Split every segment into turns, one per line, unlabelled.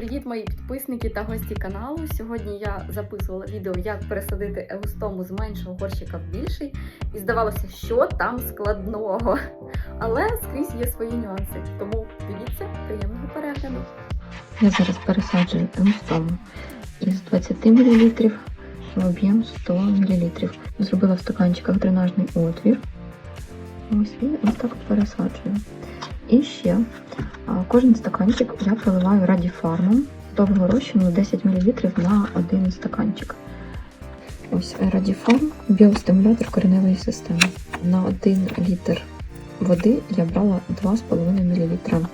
Привіт, мої підписники та гості каналу. Сьогодні я записувала відео, як пересадити еустому з меншого горщика в більший, і здавалося, що там складного. Але скрізь є свої нюанси. Тому дивіться, приємного перегляду.
Я зараз пересаджую еустому із 20 мл в об'єм 100 мл. Зробила в стаканчиках дренажний отвір. Ось і ось так пересаджую. І ще кожен стаканчик я проливаю радіфармом довго розчину 10 мл на один стаканчик. Ось радіфарм біостимулятор кореневої системи. На 1 літр води я брала 2,5 мл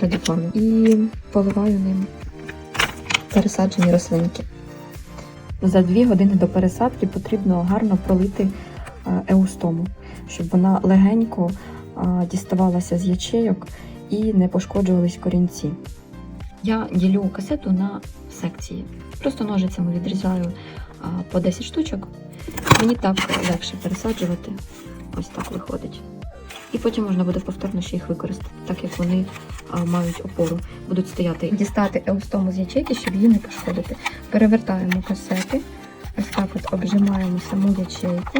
радіфарму і поливаю ним пересаджені рослинки. За 2 години до пересадки потрібно гарно пролити е, еустому, щоб вона легенько діставалася з ячейок і не пошкоджувались корінці. Я ділю касету на секції. Просто ножицями відрізаю по 10 штучок. Мені так легше пересаджувати. Ось так виходить. І потім можна буде повторно ще їх використати, так як вони а, мають опору, будуть стояти. Дістати еустому з ячейки, щоб її не пошкодити. Перевертаємо касети, ось так от обжимаємо саму ячейку,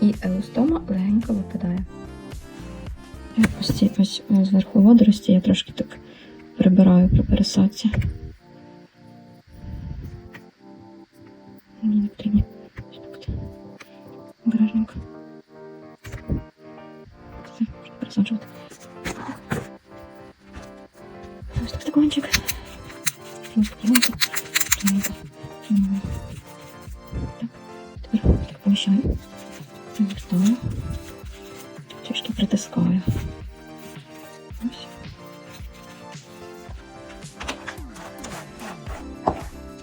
і еустома легенько випадає. Ось ці ось е, зверху водорості я трошки так прибираю при пересадці. Мені не потрібні. Обережненько. Все, можна пересаджувати. Ось так стаканчик. Так, тепер так поміщаю. Ставлю. Трішки притискаю.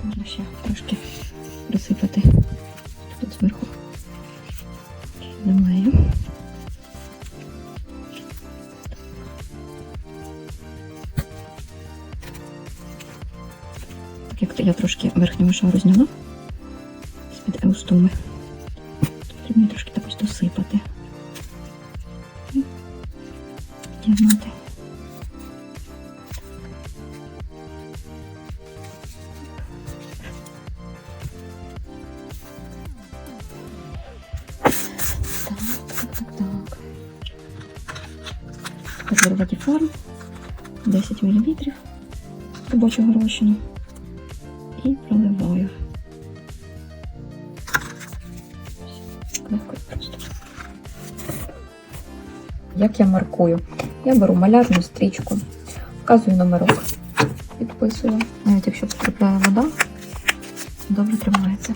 Можна ще трошки присипати тут зверху землею. Так як я трошки верхнього шару зняла з-під еустоми, потрібно трошки так ось досипати. Так. Тепер ватіформ 10 мл робочого розчину і проливаю. Як я маркую? Я беру малярну стрічку, вказую номерок, підписую. Навіть якщо потрапляє вода, добре тримається.